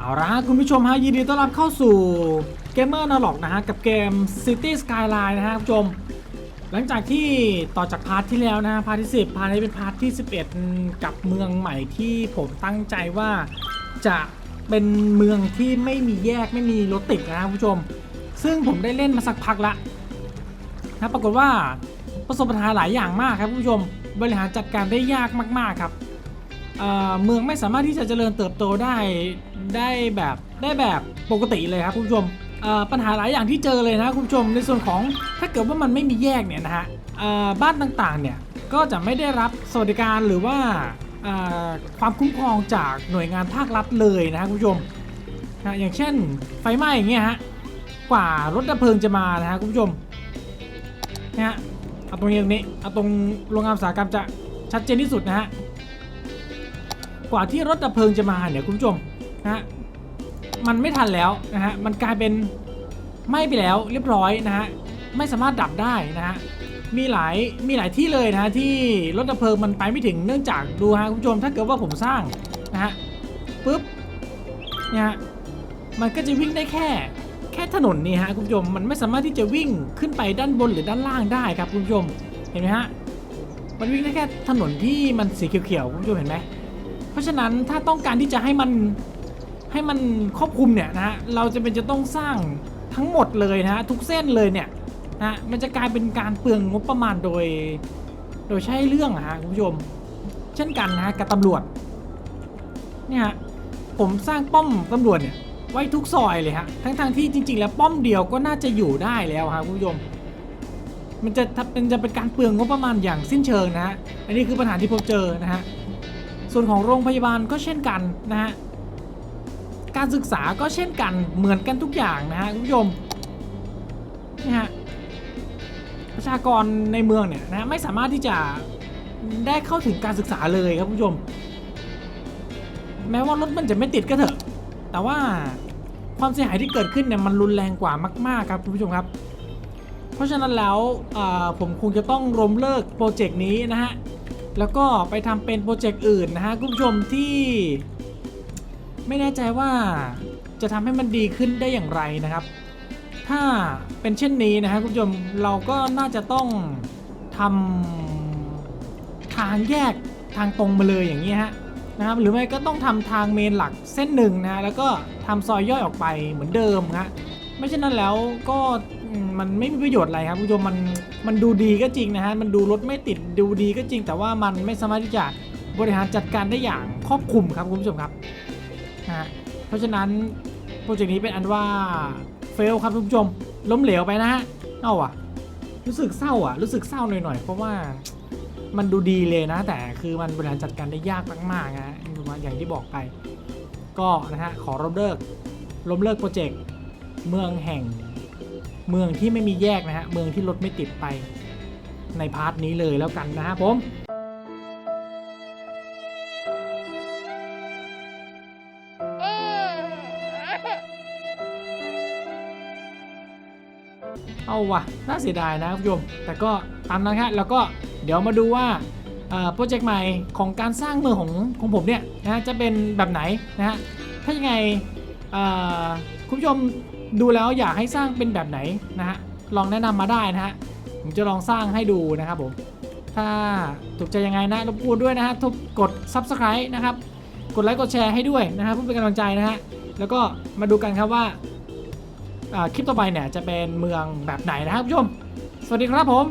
เอาละฮะคุณผู้ชมฮะยินดีต้อนรับเข้าสู่เกมเมอร์นล็อกนะฮะกับเกม City Skyline นะฮะคุณผู้ชม หลังจากที่ต่อจากพาร์ทที่แล้วนะฮะพาร์ทที่ 10 พาร์ทนี้เป็นพาร์ทที่ 11 กับเมืองใหม่ที่ผมตั้งใจว่าจะเป็นเมืองที่ไม่มีแยกไม่มีรถติดนะคุณผู้ชม ซึ่งผมได้เล่นมาสักพักละนะปรากฏว่าประสบปัญหาหลายอย่างมากครับคุณผู้ชม บริหารจัดการได้ยากมากๆครับ เมืองไม่สามารถที่จะเจริญเติบโตได้ได้แบบได้แบบปกติเลยครับคุณผู้ชมปัญหาหลายอย่างที่เจอเลยนะคุณผู้ชมในส่วนของถ้าเกิดว่ามันไม่มีแยกเนี่ยนะฮะบ้านต่างๆเนี่ยก็จะไม่ได้รับสวัสดิการหรือว่าความคุ้มครองจากหน่วยงานภาครัฐเลยนะฮะคุณผู้ชมนะอย่างเช่นไฟไหม้อย่างเงี้ยฮะกว่ารถดับเพลิงจะมานะฮะคุณผู้ชมนะฮะเอาตรงนี้ตรงนี้เอาตรงโรงงานอุตสาหกรรมจะชัดเจนที่สุดนะฮะ กว่าที่รถดับเพลิงจะมาเนี่ยคุณผู้ชมนะฮะมันไม่ทันแล้วนะฮะมันกลายเป็นไหม้ไปแล้วเรียบร้อยนะฮะไม่สามารถดับได้นะฮะมีหลายมีหลายที่เลยนะฮะที่รถดับเพลิงมันไปไม่ถึงเนื่องจากดูฮะคุณผู้ชมถ้าเกิดว่าผมสร้างนะฮะปุ๊บเนี่ยมันก็จะวิ่งได้แค่แค่ถนนนี่ฮะคุณผู้ชมมันไม่สามารถที่จะวิ่งขึ้นไปด้านบนหรือด้านล่างได้ครับคุณผู้ชมเห็นไหมฮะมันวิ่งได้แค่ถนนที่มันสีเขียวๆคุณผู้ชมเห็นไหม ราะฉะนั้นถ้าต้องการที่จะให้มันให้มันครอบคลุมเนี่ยนะฮะเราจะเป็นจะต้องสร้างทั้งหมดเลยนะฮะทุกเส้นเลยเนี่ยนะฮะมันจะกลายเป็นการเปลืองงบประมาณโดย โดยใช้เรื่องอะฮะคุณผู้ชม เช่นกันนะกับตำรวจเนี่ยฮะผมสร้างป้อมตำรวจเนี่ยไว้ทุกซอยเลยฮะทั้งทางที่จริง ๆ แล้วป้อมเดียวก็น่าจะอยู่ได้แล้วฮะคุณผู้ชมมันจะเป็นจะเป็นการเปลืองงบประมาณอย่างสิ้นเชิงนะฮะอันนี้คือปัญหาที่ผมเจอนะฮะ ส่วนของโรงพยาบาลก็เช่นกันนะฮะการศึกษาก็เช่นกันเหมือนกันทุกอย่างนะฮะคุณผู้ชมนี่ฮะประชากรในเมืองเนี่ยนะไม่สามารถที่จะได้เข้าถึงการศึกษาเลยครับคุณผู้ชม แม้ว่ารถมันจะไม่ติดก็เถอะ แต่ว่าความเสียหายที่เกิดขึ้นเนี่ยมันรุนแรงกว่ามาก ๆ ครับคุณผู้ชมครับ เพราะฉะนั้นแล้วผมคงจะต้องล้มเลิกโปรเจกต์นี้นะฮะ แล้วก็ไปทำเป็นโปรเจกต์อื่นนะฮะคุณผู้ชมที่ไม่แน่ใจว่าจะทำให้มันดีขึ้นได้อย่างไรนะครับ ถ้าเป็นเช่นนี้นะฮะคุณผู้ชมเราก็น่าจะต้องทำทางแยกทางตรงมาเลยอย่างนี้ฮะนะครับหรือไม่ก็ต้องทำทางเมนหลักเส้นหนึ่งนะฮะแล้วก็ทำซอยย่อยออกไปเหมือนเดิมฮะไม่เช่นนั้นแล้วก็ อืมมันไม่มีประโยชน์อะไรครับคุณผู้ชมมันมันดูดีก็จริงนะฮะมันดูรถไม่ติดดูดีก็จริง แต่ว่ามันไม่สามารถที่จะบริหารจัดการได้อย่างครอบคลุมครับคุณผู้ชมครับนะฮะเพราะฉะนั้นโปรเจกต์นี้เป็นอันว่าเฟลครับคุณผู้ชมล้มเหลวไปนะฮะเอาอะรู้สึกเศร้าอะรู้สึกเศร้าหน่อยๆเพราะว่ามันดูดีเลยนะ แต่คือมันบริหารจัดการได้ยากมากๆนะฮะอย่างที่บอกไป ก็นะฮะขอล้มเลิกล้มเลิกโปรเจกต์เมืองแห่ง เมืองที่ไม่มีแยกนะฮะเมืองที่รถไม่ติดไปในพาร์ทนี้เลยแล้วกันนะฮะผมเอาวะน่าเสียดายนะคุณผู้ชมแต่ก็ตามนั้นครับแล้วก็เดี๋ยวมาดูว่าโปรเจกต์ใหม่ของการสร้างเมืองของของผมเนี่ยนะจะเป็นแบบไหนนะฮะ ถ้ายังไงคุณผู้ชม ดูแล้วอยากให้สร้างเป็นแบบไหนนะฮะลองแนะนำมาได้นะฮะผมจะลองสร้างให้ดูนะครับผม ถ้าถูกใจยังไงนะรบกวนด้วยนะฮะทุกกด subscribe นะครับ กดไลค์กดแชร์ให้ด้วยนะฮะเพื่อเป็นกำลังใจนะฮะแล้วก็มาดูกันครับว่าคลิปต่อไปเนี่ยจะเป็นเมืองแบบไหนนะครับคุณผู้ชม สวัสดีครับผม